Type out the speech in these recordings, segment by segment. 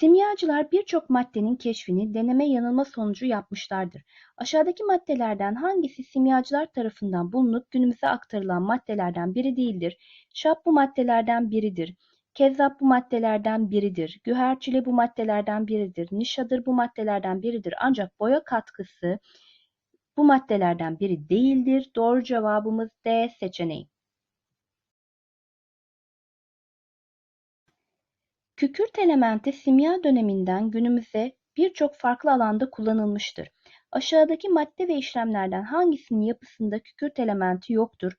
Simyacılar birçok maddenin keşfini deneme yanılma sonucu yapmışlardır. Aşağıdaki maddelerden hangisi simyacılar tarafından bulunup günümüze aktarılan maddelerden biri değildir? Şap bu maddelerden biridir. Kezzap bu maddelerden biridir. Güherçile bu maddelerden biridir. Nişadır bu maddelerden biridir. Ancak boya katkısı bu maddelerden biri değildir. Doğru cevabımız D seçeneği. Kükürt elementi simya döneminden günümüze birçok farklı alanda kullanılmıştır. Aşağıdaki madde ve işlemlerden hangisinin yapısında kükürt elementi yoktur?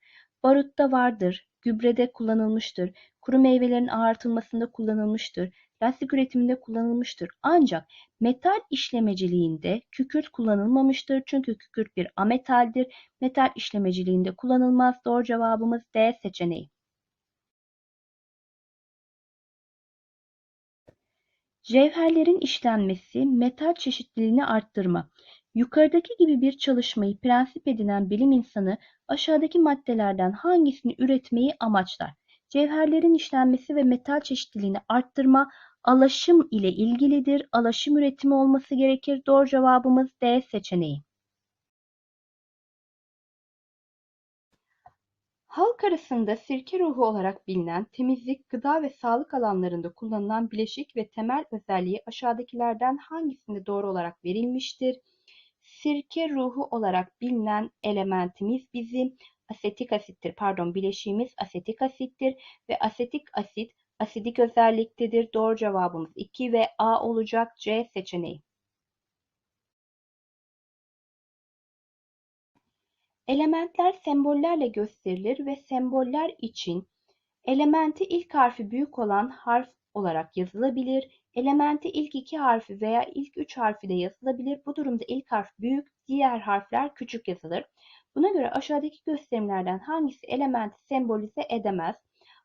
Barutta vardır, gübrede kullanılmıştır, kuru meyvelerin ağartılmasında kullanılmıştır, lastik üretiminde kullanılmıştır. Ancak metal işlemeciliğinde kükürt kullanılmamıştır. Çünkü kükürt bir ametaldir. Metal işlemeciliğinde kullanılmaz. Doğru cevabımız D seçeneği. Cevherlerin işlenmesi, metal çeşitliliğini arttırma. Yukarıdaki gibi bir çalışmayı prensip edinen bilim insanı aşağıdaki maddelerden hangisini üretmeyi amaçlar? Cevherlerin işlenmesi ve metal çeşitliliğini arttırma alaşım ile ilgilidir. Alaşım üretimi olması gerekir. Doğru cevabımız D seçeneği. Halk arasında sirke ruhu olarak bilinen temizlik, gıda ve sağlık alanlarında kullanılan bileşik ve temel özelliği aşağıdakilerden hangisinde doğru olarak verilmiştir? Sirke ruhu olarak bilinen elementimiz bizim asetik asittir. Pardon, bileşiğimiz asetik asittir ve asetik asit asidik özelliktedir. Doğru cevabımız 2 ve A olacak C seçeneği. Elementler sembollerle gösterilir ve semboller için elementi ilk harfi büyük olan harf olarak yazılabilir. Elementi ilk iki harfi veya ilk üç harfi de yazılabilir. Bu durumda ilk harf büyük, diğer harfler küçük yazılır. Buna göre aşağıdaki gösterimlerden hangisi elementi sembolize edemez?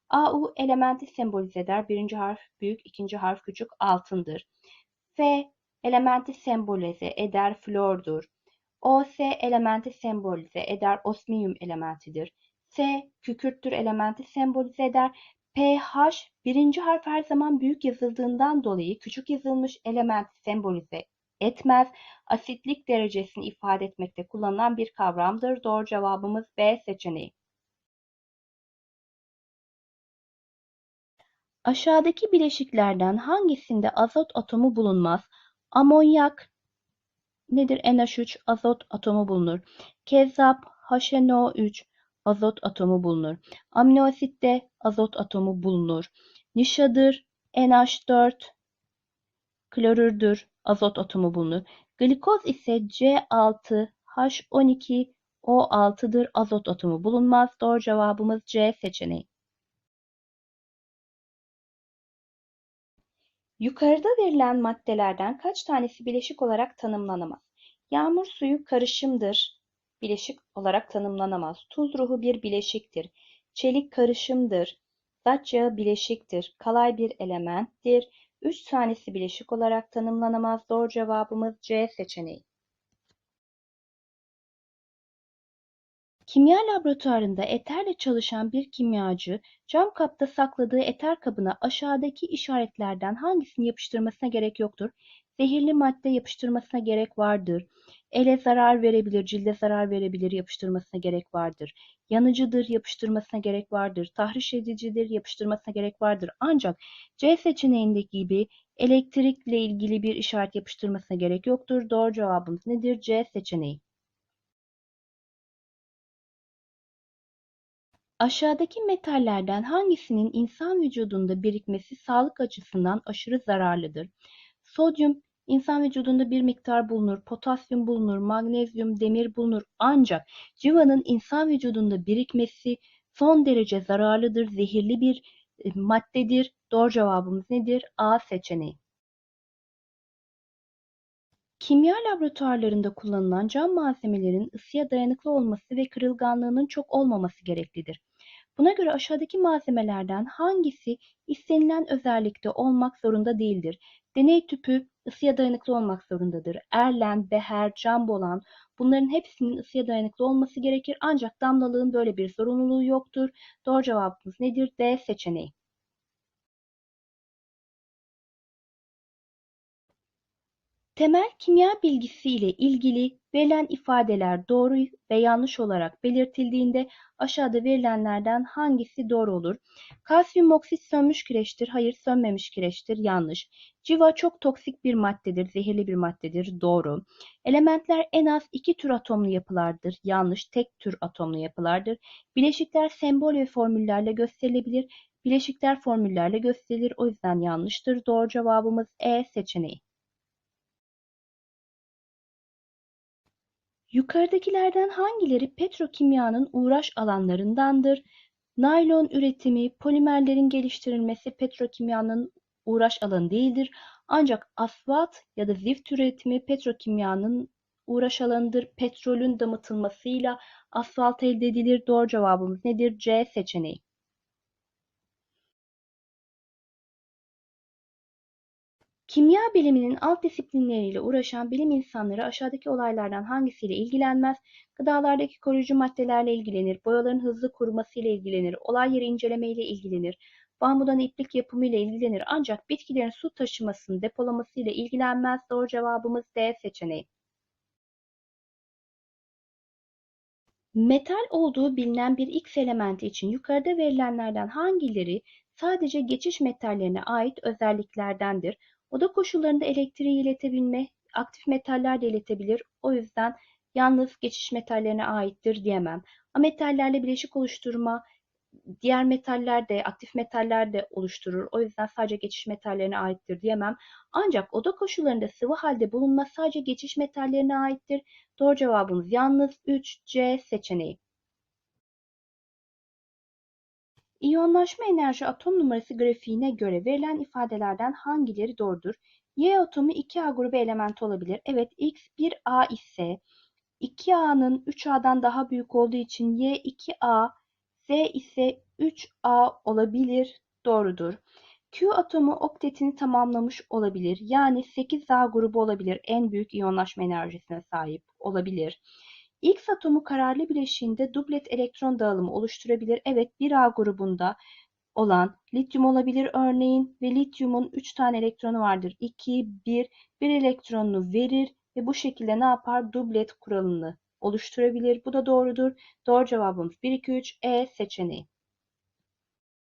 AU elementi sembolize eder. Birinci harf büyük, ikinci harf küçük altındır. F elementi sembolize eder flordur. OS elementi sembolize eder osmiyum elementidir. S kükürttür elementi sembolize eder. PH birinci harf her zaman büyük yazıldığından dolayı küçük yazılmış elementi sembolize etmez. Asitlik derecesini ifade etmekte kullanılan bir kavramdır. Doğru cevabımız B seçeneği. Aşağıdaki bileşiklerden hangisinde azot atomu bulunmaz? Amonyak nedir? NH3 azot atomu bulunur. Kezzap HNO3 azot atomu bulunur. Amino asitte azot atomu bulunur. Nişadır NH4 klorürdür azot atomu bulunur. Glikoz ise C6H12O6'dır azot atomu bulunmaz. Doğru cevabımız C seçeneği. Yukarıda verilen maddelerden kaç tanesi bileşik olarak tanımlanamaz? Yağmur suyu karışımdır. Bileşik olarak tanımlanamaz. Tuz ruhu bir bileşiktir. Çelik karışımdır. Zat yağı bileşiktir. Kalay bir elementtir. Üç tanesi bileşik olarak tanımlanamaz. Doğru cevabımız C seçeneği. Kimya laboratuvarında eterle çalışan bir kimyacı cam kapta sakladığı eter kabına aşağıdaki işaretlerden hangisini yapıştırmasına gerek yoktur? Zehirli madde yapıştırmasına gerek vardır. Ele zarar verebilir, cilde zarar verebilir yapıştırmasına gerek vardır. Yanıcıdır yapıştırmasına gerek vardır. Tahriş edicidir yapıştırmasına gerek vardır. Ancak C seçeneğindeki gibi elektrikle ilgili bir işaret yapıştırmasına gerek yoktur. Doğru cevabımız nedir? C seçeneği. Aşağıdaki metallerden hangisinin insan vücudunda birikmesi sağlık açısından aşırı zararlıdır? Sodyum insan vücudunda bir miktar bulunur, potasyum bulunur, magnezyum, demir bulunur. Ancak civanın insan vücudunda birikmesi son derece zararlıdır, zehirli bir e, maddedir. Doğru cevabımız nedir? A seçeneği. Kimya laboratuvarlarında kullanılan cam malzemelerin ısıya dayanıklı olması ve kırılganlığının çok olmaması gereklidir. Buna göre aşağıdaki malzemelerden hangisi istenilen özellikte olmak zorunda değildir? Deney tüpü ısıya dayanıklı olmak zorundadır. Erlen, beher, cam bolan bunların hepsinin ısıya dayanıklı olması gerekir ancak damlalığın böyle bir zorunluluğu yoktur. Doğru cevabımız nedir? D seçeneği. Temel kimya bilgisi ile ilgili verilen ifadeler doğru ve yanlış olarak belirtildiğinde aşağıda verilenlerden hangisi doğru olur? Kalsiyum oksit sönmüş kireçtir. Hayır, sönmemiş kireçtir. Yanlış. Civa çok toksik bir maddedir. Zehirli bir maddedir. Doğru. Elementler en az iki tür atomlu yapılardır. Yanlış. Tek tür atomlu yapılardır. Bileşikler sembol ve formüllerle gösterilebilir. Bileşikler formüllerle gösterilir. O yüzden yanlıştır. Doğru cevabımız E seçeneği. Yukarıdakilerden hangileri petrokimyanın uğraş alanlarındandır? Naylon üretimi, polimerlerin geliştirilmesi petrokimyanın uğraş alanı değildir. Ancak asfalt ya da zift üretimi petrokimyanın uğraş alanıdır. Petrolün damıtılmasıyla asfalt elde edilir. Doğru cevabımız nedir? C seçeneği. Kimya biliminin alt disiplinleriyle uğraşan bilim insanları aşağıdaki olaylardan hangisiyle ilgilenmez? Gıdalardaki koruyucu maddelerle ilgilenir, boyaların hızlı kurumasıyla ilgilenir, olay yeri inceleme ile ilgilenir, bambudan iplik yapımı ile ilgilenir ancak bitkilerin su taşımasını depolamasıyla ilgilenmez. Doğru cevabımız D seçeneği. Metal olduğu bilinen bir X elementi için yukarıda verilenlerden hangileri sadece geçiş metallerine ait özelliklerdendir? Oda koşullarında elektriği iletebilme, aktif metaller de iletebilir. O yüzden yalnız geçiş metallerine aittir diyemem. Ametallerle bileşik oluşturma, diğer metaller de, aktif metaller de oluşturur. O yüzden sadece geçiş metallerine aittir diyemem. Ancak oda koşullarında sıvı halde bulunma sadece geçiş metallerine aittir. Doğru cevabımız yalnız 3C seçeneği. İyonlaşma enerji atom numarası grafiğine göre verilen ifadelerden hangileri doğrudur? Y atomu 2A grubu elementi olabilir. Evet X 1A ise 2A'nın 3A'dan daha büyük olduğu için Y 2A, Z ise 3A olabilir. Doğrudur. Q atomu oktetini tamamlamış olabilir. Yani 8A grubu olabilir. En büyük iyonlaşma enerjisine sahip olabilir. X atomu kararlı bileşiğinde dublet elektron dağılımı oluşturabilir. Evet 1A grubunda olan lityum olabilir örneğin ve lityumun 3 tane elektronu vardır. 2, 1, 1 elektronunu verir ve bu şekilde ne yapar? Dublet kuralını oluşturabilir. Bu da doğrudur. Doğru cevabımız 1, 2, 3 E seçeneği.